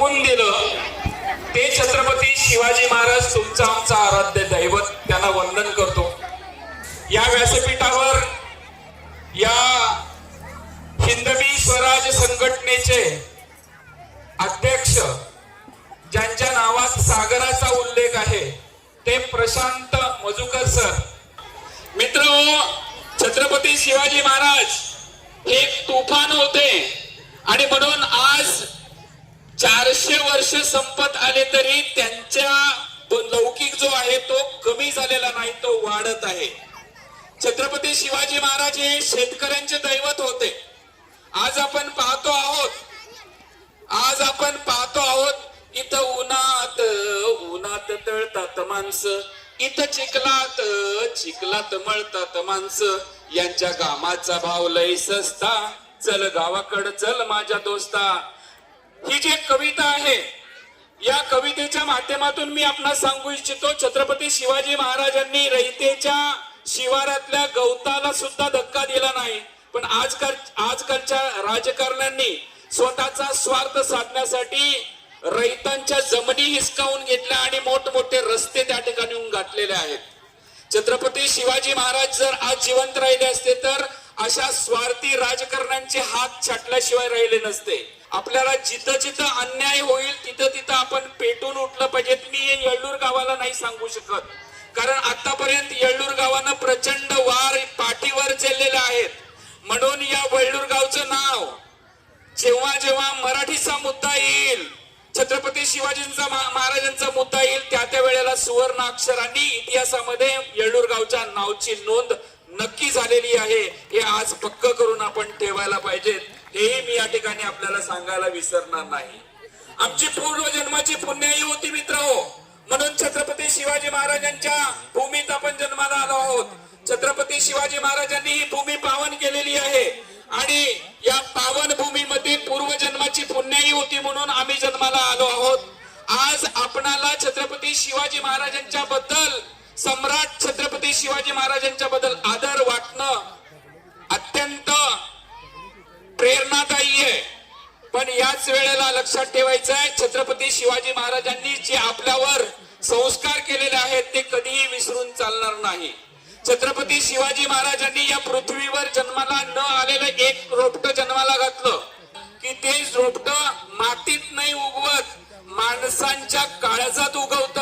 जगवून दिलं ते छत्रपती शिवाजी महाराज तुमचा आमचा आराध्य दैवत त्यांना वंदन करतो. या व्यासपीठावर या हिंदवी स्वराज संघटनेचे अध्यक्ष ज्यांच्या नावात सागराचा उल्लेख आहे ते प्रशांत मजुकर सर. मित्र छत्रपती शिवाजी महाराज हे तुफान होते. आणि म्हणून आज चारशे वर्ष संपत आले तरी त्यांच्या लौकिक जो आहे तो कमी झालेला नाही तो वाढत आहे. छत्रपती शिवाजी महाराज हे शेतकऱ्यांचे दैवत होते. आज आपण पाहतो आहोत आज आपण पाहतो आहोत इथं उन्हात उन्हात तळतात माणसं इथं चिखलात चिखलात मळतात माणसं. यांच्या कामाचा भाव लय सस्ता. चल गावाकड चल माझ्या दोस्ता. ही जी कविता आहे या कवितेच्या माध्यमातून मी आपणास सांगू इच्छितो छत्रपती शिवाजी महाराजांनी रयतेच्या शिवारातल्या गवताला सुद्धा धक्का दिला नाही. पण आजकाल आजकालच्या राजकारण्यांनी स्वतःचा स्वार्थ साधण्यासाठी रयतांच्या जमिनी हिसकावून घेतल्या आणि मोठमोठे रस्ते त्या ठिकाणी येऊन गाठलेले आहेत. छत्रपती शिवाजी महाराज जर आज जिवंत राहिले असते तर अशा स्वार्थी राजकारण्यांचे हात छाटल्याशिवाय राहिले नसते. आपल्याला जिथं जिथं अन्याय होईल तिथं तिथं आपण पेटून उठलं पाहिजे मी हे येळूर गावाला नाही सांगू शकत. कारण आतापर्यंत येळूर गावानं प्रचंड वार पाठीवर झेललेले आहेत. म्हणून या वेळ्ळूर गावचं नाव जेव्हा जेव्हा मराठीचा मुद्दा येईल छत्रपती शिवाजींचा महाराजांचा मुद्दा येईल त्या त्या वेळेला सुवर्ण अक्षरांनी इतिहासामध्ये येळूर गावच्या नावची नोंद नक्की झालेली आहे. हे आज पक्क करून आपण ठेवायला पाहिजेत. हेही मी या ठिकाणी आपल्याला सांगायला विसरणार नाही. आमची पूर्वजन्माची पुण्याही होती मित्र हो. म्हणून छत्रपती शिवाजी महाराजांच्या भूमीत आपण जन्माला आलो आहोत. छत्रपती शिवाजी महाराजांनी ही भूमी पावन केलेली आहे. आणि या पावन भूमीमध्ये पूर्वजन्माची पुण्याही होती म्हणून आम्ही जन्माला आलो आहोत. आज आपणाला छत्रपती शिवाजी महाराजांच्या बद्दल सम्राट छत्रपती शिवाजी महाराजांच्या बद्दल आदर वाटणं प्रेरणादायी आहे. पण याच वेळेला लक्षात ठेवायचं आहे छत्रपती शिवाजी महाराजांनी जे आपल्यावर संस्कार केलेले आहेत ते कधीही विसरून चालणार नाही. छत्रपती शिवाजी महाराजांनी या पृथ्वीवर जन्माला न आलेलं एक रोपट जन्माला घातलं. की ते रोपट मातीत नाही उगवत माणसांच्या काळजात उगवत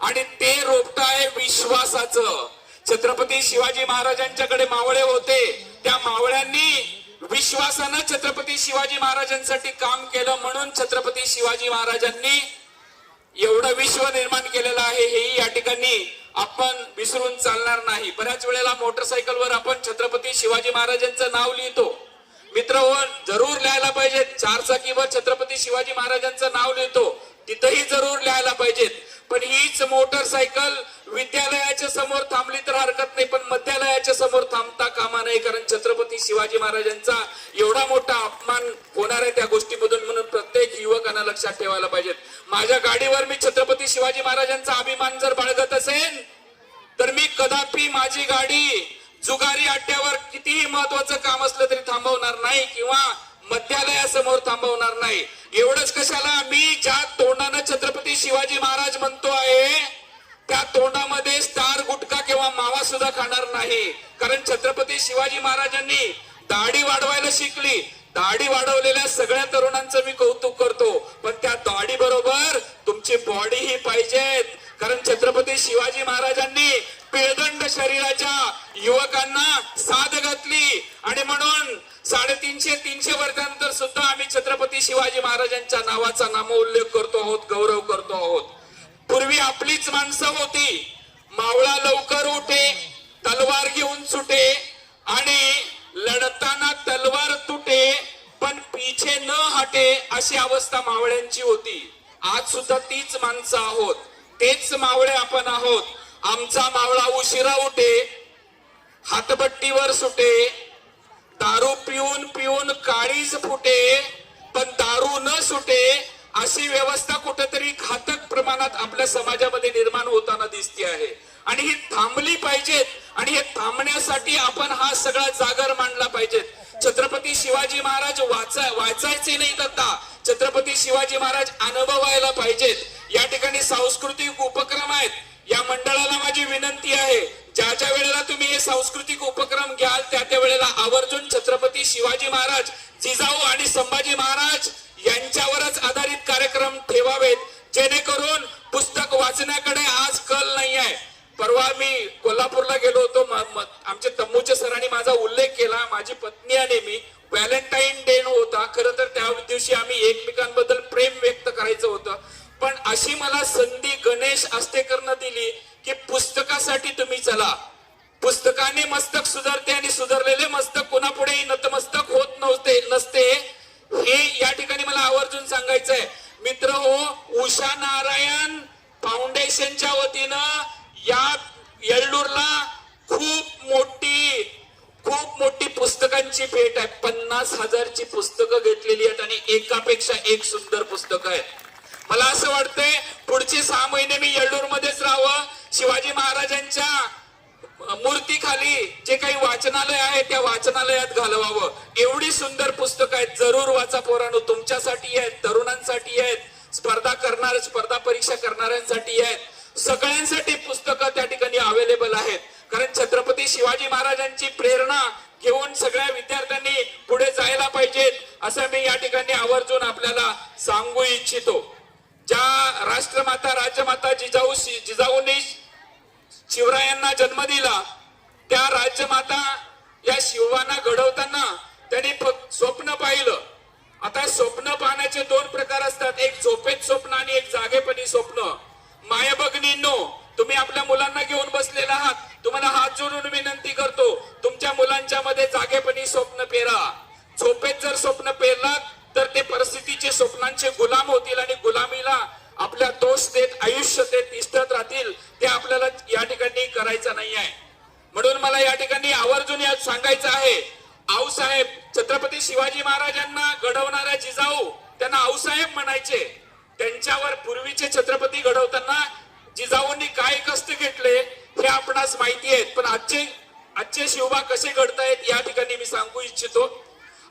आणि ते रोपट आहे विश्वासाचं. छत्रपती शिवाजी महाराजांच्याकडे मावळे होते. त्या मावळ्यांनी विश्वासानं छत्रपती शिवाजी महाराजांसाठी काम केलं म्हणून छत्रपती शिवाजी महाराजांनी एवढं विश्व निर्माण केलेलं आहे हेही या ठिकाणी आपण विसरून चालणार नाही. बऱ्याच वेळेला मोटरसायकलवर आपण छत्रपती शिवाजी महाराजांचं नाव लिहितो. मित्र हो, जरूर लिहायला पाहिजे. चार चाकीवर छत्रपती शिवाजी महाराजांचं नाव लिहितो. तिथंही जरूर लिहायला पाहिजेत. पण हीच मोटरसायकल विद्यालयाच्या समोर थांबली तर छत्रपती शिवाजी महाराजांचा एवढा मोठा अपमान होणार आहे त्या गोष्टीमधून म्हणून प्रत्येक युवकांना लक्षात ठेवायला पाहिजेत. माझ्या गाडीवर मी छत्रपती शिवाजी महाराजांचा अभिमान जर बाळगत असेल तर मी कदापि माझी गाडी जुगारी अड्ड्यावर कितीही महत्वाचं काम असलं तरी थांबवणार नाही किंवा मध्यालयासमोर थांबवणार नाही. एवढंच कशाला मी ज्या तोंडानं छत्रपती शिवाजी महाराज म्हणतो आहे त्या तोंडामध्ये स्टार गुटखा किंवा मावा सुद्धा खाणार नाही. कारण छत्रपती शिवाजी महाराजांनी दाढी वाढवायला शिकली. दाढी वाढवलेल्या सगळ्या तरुणांचं मी कौतुक करतो. पण त्या दाढी बरोबर तुमची बॉडी ही पाहिजेत. कारण छत्रपती शिवाजी महाराजांनी पिळदंड शरीराच्या युवकांना साथ घातली. आणि म्हणून साडेतीनशे तीनशे वर्षानंतर सुद्धा आम्ही छत्रपती शिवाजी महाराजांच्या नावाचा नामोल्लेख करतो आहोत गौरव करतो आहोत. पूर्वी आपलीच माणसं होती. मावळा लवकर उठे तलवार घेऊन सुटे आणि लढताना तलवार तुटे पण पीछे न हटे अशी अवस्था मावळ्यांची होती. आज सुद्धा तीच माणसं आहोत. तेच मावळे आपण आहोत. आमचा मावळा उशिरा उठे हातबट्टीवर सुटे दारू पिऊन पिऊन काळीच फुटे पण दारू न सुटे अशी व्यवस्था कुठेतरी घातक प्रमाणात आपल्या समाजामध्ये निर्माण होताना दिसते आहे. आणि ही थांबली पाहिजेत. आणि हे थांबण्यासाठी आपण हा सगळा जागर मांडला पाहिजेत. छत्रपती शिवाजी महाराज वाचा वाचायचे नाही आता छत्रपती शिवाजी महाराज अनुभवायला पाहिजेत. या ठिकाणी सांस्कृतिक उपक्रम आहेत. या मंडळाला माझी विनंती आहे. ज्या ज्या वेळेला तुम्ही हे सांस्कृतिक उपक्रम घ्याल त्या त्या वेळेला आवर्जून छत्रपती शिवाजी महाराज जिजाऊ आणि संभाजी महाराज यांच्यावरच आधारित कार्यक्रम ठेवावेत जेणेकरून पुस्तक वाचण्याकडे आज कल नाही आहे परवा मी कोल्हापूरला गेलो होतो आमच्या तम्मूच्या सरांनी माझा उल्लेख केला. माझी पत्नी आणि मी व्हॅलेंटाईन डे होता खरं तर त्या दिवशी आम्ही एकमेकांबद्दल प्रेम व्यक्त करायचं होतं. पण अशी मला संधी गणेश आस्तेकरनं दिली की पुस्तकासाठी तुम्ही चला. पुस्तकाने मस्तक सुधारते आणि सुधारलेले मस्तक कोणापुढेही नतमस्तक होत नव्हते नसते हे या ठिकाणी मला आवर्जून सांगायचंय मित्र हो उषा नारायण फाउंडेशनच्या वतीनं या येल्डूरला खूप मोठी खूप मोठी पुस्तकांची भेट आहे पन्नास हजारची पुस्तकं घेतलेली आहेत आणि एकापेक्षा एक सुंदर पुस्तक आहेत मला असं वाटतंय पुढचे सहा मी येल्डूर मध्येच राहावं. शिवाजी महाराजांच्या मूर्ती खाली जे काही वाचनालय आहे त्या वाचनालयात घालवावं. एवढी सुंदर पुस्तकं आहेत. जरूर वाचा पोरांनो. तुमच्यासाठी आहेत तरुणांसाठी आहेत स्पर्धा करणार स्पर्धा परीक्षा करणाऱ्यांसाठी आहेत. सगळ्यांसाठी पुस्तकं त्या ठिकाणी अवेलेबल आहेत. कारण छत्रपती शिवाजी महाराजांची प्रेरणा घेऊन सगळ्या विद्यार्थ्यांनी पुढे जायला पाहिजेत असं मी या ठिकाणी आवर्जून आपल्याला सांगू इच्छितो. ज्या राष्ट्रमाता राज्यमाता जिजाऊ जिजाऊंनी शिवरायांना जन्म दिला त्या राज्यमाता या शिवांना घडवताना त्यांनी स्वप्न पाहिलं. आता स्वप्न पाहण्याचे दोन प्रकार असतात. एक झोपेत स्वप्न आणि एक जागेपणी स्वप्न. माया नो तुम्ही आपल्या मुलांना घेऊन बसलेला आहात. तुम्हाला हात जोडून विनंती करतो तुमच्या मुलांच्या मध्ये जागेपणी स्वप्न पेरा. झोपेत जर स्वप्न पेरलात तर ते परिस्थितीचे स्वप्नांचे गुलाम होतील आणि गुलामीला आपल्या दोष देत आयुष्य देत इष्टत राहतील ते आपल्याला या ठिकाणी करायचं नाही आहे. म्हणून मला या ठिकाणी आवर्जून या सांगायचं आहे आऊसाहेब छत्रपती शिवाजी महाराजांना घडवणाऱ्या जिजाऊ त्यांना आऊसाहेब म्हणायचे. त्यांच्यावर पूर्वीचे छत्रपती घडवताना जिजाऊंनी काय कष्ट घेतले हे आपणास माहिती आहेत. पण आजचे आजचे शिवबा कसे घडतायत या ठिकाणी मी सांगू इच्छितो.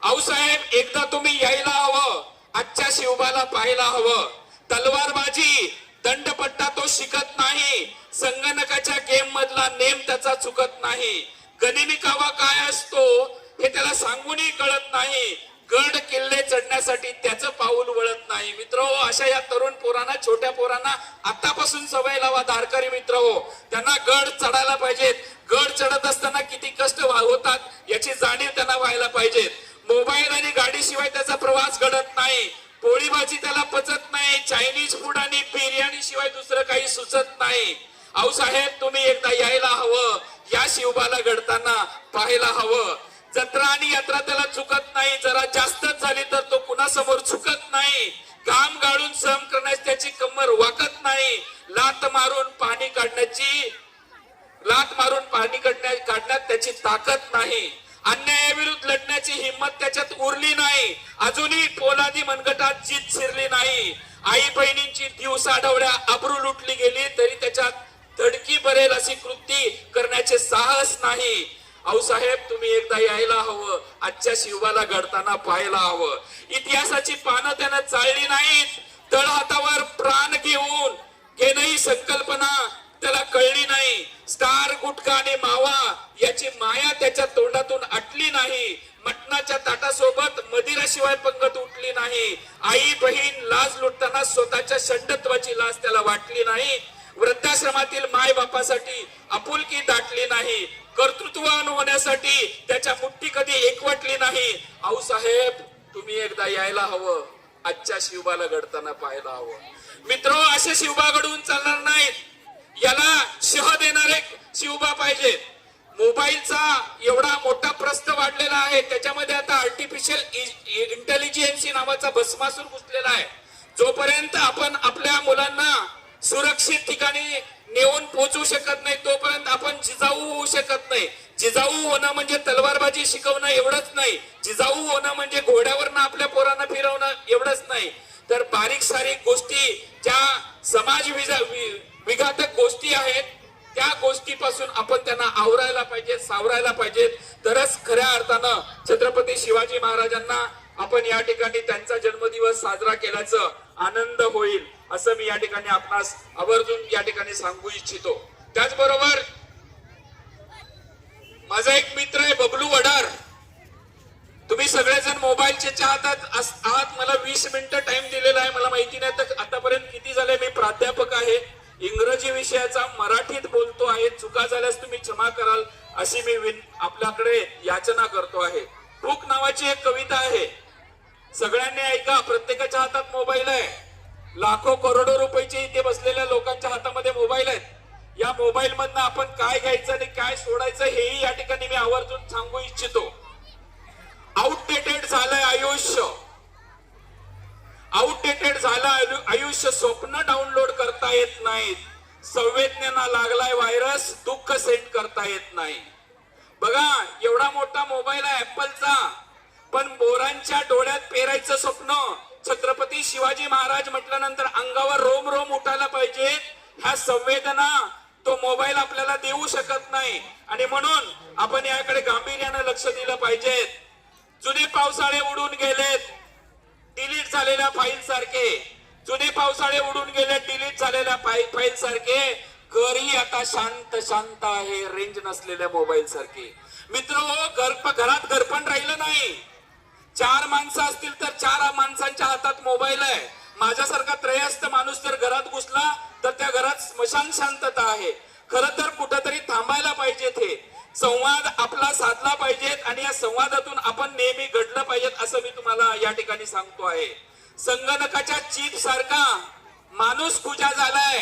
आऊसाहेब एकदा तुम्ही यायला हवं. आजच्या शिवबाला पाहायला हवं. तलवारबाजी दंडपट्टा तो शिकत नाही. संगणकाच्या गेम मधला नेम त्याचा चुकत नाही. गनिमी कावा काय असतो हे त्याला सांगूनही कळत नाही. गड किल्ले चढण्यासाठी त्याचं पाऊल वळत नाही. मित्र हो अशा या तरुण पोरांना छोट्या पोरांना आतापासून सवय लावा दारकरी मित्र हो. त्यांना गड चढायला पाहिजेत. गड चढत असताना किती कष्ट होतात याची जाणीव त्यांना व्हायला पाहिजेत. मोबाईल आणि गाडीशिवाय त्याचा प्रवास घडत नाही. पोळी भाजी त्याला पचत नाही. चायनीज फूड आणि बिर्याणी शिवाय दुसरं काही सुचत नाही. आऊ साहेब तुम्ही एकदा यायला हवं. या शिवबाला घडताना पाहायला हवं. जत्रा आणि यात्रा त्याला चुकत नाही. जरा जास्तच झाली तर तो कुणासमोर चुकत नाही. काम गाळून सम करण्यास त्याची कमर वाकत नाही. लात मारून पाणी काढण्याची लात मारून पाणी काढण्यात त्याची ताकद नाही. अन्यायाविरुद्ध लढण्याची हिंमत त्याच्यात उरली नाही. अजूनही पोलादी मनगटात जीत शिरली नाही. आई बहिणींची दिवस आढवल्या अब्रू लुटली गेली तरी त्याच्यात धडकी भरेल अशी कृती करण्याचे साहस नाही. साहेब तुम्ही एकदा यायला हवं. आजच्या शिवाला घडताना पाहायला हवं. इतिहासाची पानं त्यानं चालली नाहीत. तळ हातावर प्राण घेऊन घेणं ही संकल्पना त्याला कळली नाही. स्टार गुटखा आणि मावा याची माया त्याच्या तोंडातून आटली नाही. मटणाच्या ताटासोबत मदिराशिवाय पंगत उठली नाही. आई बहीण लाज लुटताना स्वतःच्या षंडत्वाची लाज त्याला वाटली नाही. वृद्धाश्रमातील माय बापासाठी आपुलकी दाटली नाही. कर्तृत्वान होण्यासाठी त्याच्या मुठ्ठी कधी एकवटली नाही. आऊ साहेब तुम्ही एकदा यायला हवं. आजच्या शिवबाला घडताना पाहायला हवं. मित्र असे शिवबा घडवून चालणार नाहीत. याला शह देणारे शिवबा पाहिजेत मोबाईलचा एवढा मोठा प्रस्त वाढलेला आहे त्याच्यामध्ये आता आर्टिफिशियल इंटेलिजन्सी नावाचा भस्मासूर घुसलेला आहे. जोपर्यंत आपण आपल्या मुलांना सुरक्षित ठिकाणी नेऊन पोहोचू शकत नाही तोपर्यंत आपण जिजाऊ होऊ शकत नाही. जिजाऊ होणं म्हणजे तलवारबाजी शिकवणं एवढंच नाही. जिजाऊ होणं म्हणजे घोड्यावरनं आपल्या पोरांना फिरवणं एवढंच नाही. तर बारीक सारीक गोष्टी ज्या समाज विजा- वि- विघातक गोष्टी आहेत. त्या गोष्टीपासून आपण त्यांना आवरायला पाहिजे सावरायला पाहिजे. तरच खऱ्या अर्थानं छत्रपती शिवाजी महाराजांना आपण या ठिकाणी त्यांचा जन्मदिवस साजरा केल्याचं आनंद होईल असं मी या ठिकाणी आपणास आवर्जून या ठिकाणी सांगू इच्छितो. त्याचबरोबर माझा एक मित्र आहे बबलू वडार. तुम्ही सगळेजण मोबाईलचे चाहतात आहात. मला वीस मिनिटं टाइम दिलेला आहे. मला माहिती नाही तर आतापर्यंत किती झाले? मी प्राध्यापक आहे. इंग्रजी विषयाचा मराठीत बोलतो आहे चुका झाल्यास तुम्ही क्षमा कराल अशी मी विन आपल्याकडे याचना करतो आहे. भूक नावाची एक कविता आहे. सगळ्यांनी ऐका प्रत्येकाच्या हातात मोबाईल आहे. लाखो करोडो रुपयाचे इथे बसलेल्या लोकांच्या हातामध्ये मोबाईल आहेत. या मोबाईल मधनं आपण काय घ्यायचं आणि काय सोडायचं हेही या ठिकाणी मी आवर्जून सांगू इच्छितो. आउटडेटेड झालंय आयुष्य. आउटडेटेड झालं आयु- आयुष्य स्वप्न डाउनलोड करता येत नाहीत संवेदनेना लागलाय व्हायरस दुःख सेंड करता येत नाही. बघा एवढा मोठा मोबाईल आहे ऍपलचा पण बोरांच्या डोळ्यात पेरायचं स्वप्न. छत्रपती शिवाजी महाराज म्हटल्यानंतर अंगावर रोम रोम उठायला पाहिजे. ह्या संवेदना तो मोबाईल आपल्याला देऊ शकत नाही. आणि म्हणून आपण याकडे गांभीर्यानं लक्ष दिलं पाहिजे. जुने पावसाळे उडून गेलेत. झालेल्या फाईल सारखे. जुने पावसाळे उडून गेले डिलीट झालेल्या फाईल सारखे. घरी आता शांत शांत आहे रेंज नसलेल्या मोबाईल सारखे. मित्र घर घरात घरपण राहिलं नाही. चार माणसं असतील तर चार माणसांच्या हातात मोबाईल आहे. माझ्यासारखा त्रयस्थ माणूस जर घरात घुसला तर त्या घरात स्मशान शांतता आहे. खर तर कुठंतरी थांबायला पाहिजे हे संवाद आपला साधला पाहिजेत आणि या संवादातून आपण नेहमी घडलं पाहिजेत असं मी तुम्हाला या ठिकाणी सांगतो आहे. संगणकाच्या चीप सारखा माणूस खुजा झालाय.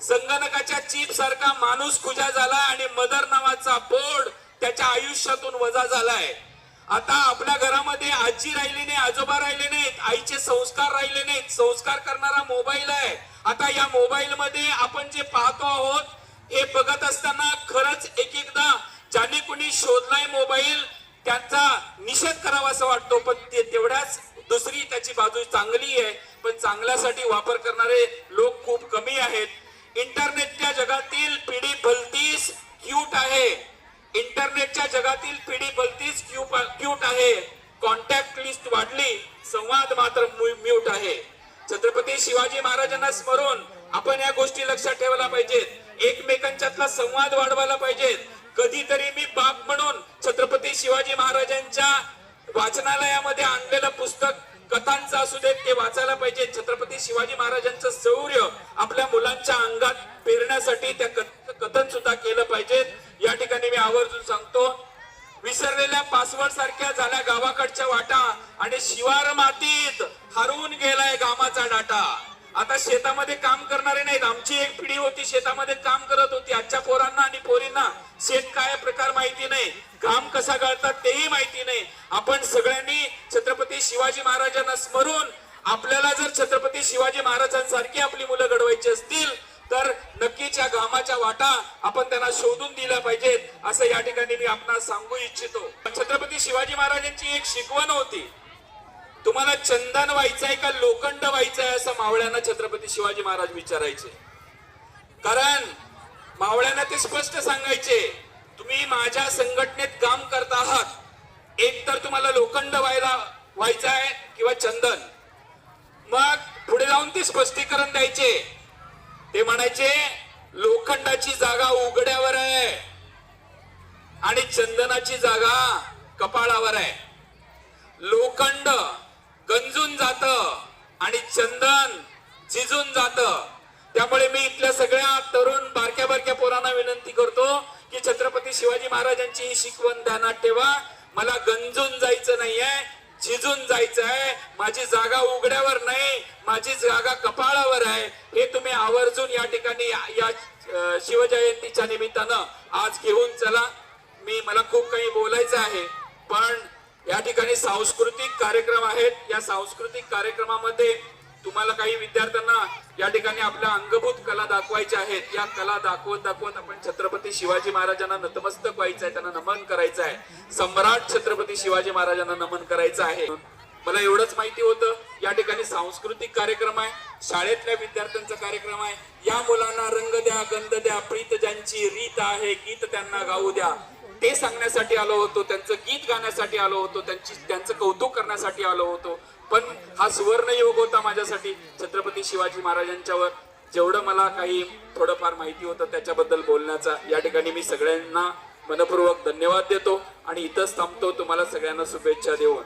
संगणकाच्या चीप सारखा माणूस खुजा झालाय आणि मदर नावाचा बोर्ड त्याच्या आयुष्यातून वजा झालाय. आता आपल्या घरामध्ये आजी राहिली नाही आजोबा राहिले नाहीत आईचे संस्कार राहिले नाहीत. संस्कार करणारा मोबाईल आहे. आता या मोबाईल मध्ये आपण जे पाहतो आहोत हे बघत असताना खरंच एक एकदा ज्याने कुणी शोधलाय मोबाईल त्यांचा निषेध करावा असं वाटतो. पण ते तेवढ्याच दुसरी त्याची बाजू चांगली आहे पण चांगल्यासाठी वापर करणारे लोक खूप कमी आहेत. इंटरनेटच्या जगातील पिढी भलतीस क्यूट आहे. इंटरनेटच्या जगातील पिढी भलतीच क्यूट आहे. कॉन्टॅक्ट लिस्ट वाढली संवाद मात्र म्यूट आहे. छत्रपती शिवाजी महाराजांना स्मरून आपण या गोष्टी लक्षात ठेवायला पाहिजेत. एकमेकांच्यातला संवाद वाढवायला पाहिजेत. कधीतरी मी बाप म्हणून छत्रपती शिवाजी महाराजांच्या वाचनालयामध्ये आणलेलं पुस्तक कथांचं असू देत ते वाचायला पाहिजे. छत्रपती शिवाजी महाराजांचं शौर्य आपल्या मुलांच्या अंगात पेरण्यासाठी त्या कथ- कथन सुद्धा केलं पाहिजेत या ठिकाणी मी आवर्जून सांगतो विसरलेल्या पासवर्ड सारख्या झाल्या गावाकडच्या वाटा आणि शिवार मातीत हरवून गेलाय गामाचा डाटा. आता शेतामध्ये काम करणारे नाहीत. आमची एक पिढी होती शेतामध्ये काम करत होती. आजच्या पोरांना आणि पोरींना शेत काय प्रकार माहिती नाही. घाम कसा गाळतात तेही माहिती नाही. आपण सगळ्यांनी छत्रपती शिवाजी महाराजांना स्मरून आपल्याला जर छत्रपती शिवाजी महाराजांसारखी आपली मुलं घडवायची असतील तर नक्कीच्या घामाच्या वाटा आपण त्यांना शोधून दिल्या पाहिजेत. असं या ठिकाणी मी आपणास सांगू इच्छितो. छत्रपती शिवाजी महाराजांची एक शिकवण होती. तुम्हाला चंदन व्हायचंय का लोखंड व्हायचंय असं मावळ्यांना छत्रपती शिवाजी महाराज विचारायचे. कारण मावळ्यांना ते स्पष्ट सांगायचे तुम्ही माझ्या संघटनेत काम करत आहात. एक तर तुम्हाला लोखंड व्हायला व्हायचं आहे किंवा चंदन. मग पुढे जाऊन ते स्पष्टीकरण द्यायचे. ते म्हणायचे लोखंडाची जागा उघड्यावर आहे आणि चंदनाची जागा कपाळावर आहे. लोखंड गंजून जात आणि चंदन झिजून जात. त्यामुळे मी इथल्या सगळ्या तरुण बारक्या बारक्या पोरांना विनंती करतो की छत्रपती शिवाजी महाराजांची ही शिकवण ध्यानात ठेवा. मला गंजून जायचं नाहीये झिजून जायचं आहे माझी जागा उघड्यावर नाही माझी जागा कपाळावर आहे. हे तुम्ही आवर्जून या ठिकाणी या शिवजयंतीच्या निमित्तानं आज घेऊन चला. मी मला खूप काही बोलायचं आहे पण ठिकाणी सांस्कृतिक कार्यक्रम आहेत. या सांस्कृतिक कार्यक्रमामध्ये तुम्हाला काही विद्यार्थ्यांना या ठिकाणी आपल्या अंगभूत कला दाखवायच्या आहेत. या कला दाखवत दाखवत आपण छत्रपती शिवाजी महाराजांना नतमस्तक व्हायचं आहे. त्यांना नमन करायचं आहे. सम्राट छत्रपती शिवाजी महाराजांना नमन करायचं आहे. मला एवढंच माहिती होतं. या ठिकाणी सांस्कृतिक कार्यक्रम आहे. शाळेतल्या विद्यार्थ्यांचा कार्यक्रम आहे. या मुलांना रंग द्या गंध द्या प्रीत ज्यांची रीत आहे. गीत त्यांना गाऊ द्या. ते सांगण्यासाठी आलो होतो त्यांचं गीत गाण्यासाठी आलो होतो त्यांची त्यांचं कौतुक करण्यासाठी आलो होतो. पण हा सुवर्ण योग होता माझ्यासाठी. छत्रपती शिवाजी महाराजांच्यावर जेवढं मला काही थोडंफार माहिती होतं त्याच्याबद्दल बोलण्याचा या ठिकाणी मी सगळ्यांना मनपूर्वक धन्यवाद देतो आणि इथंच थांबतो. तुम्हाला सगळ्यांना शुभेच्छा देऊन.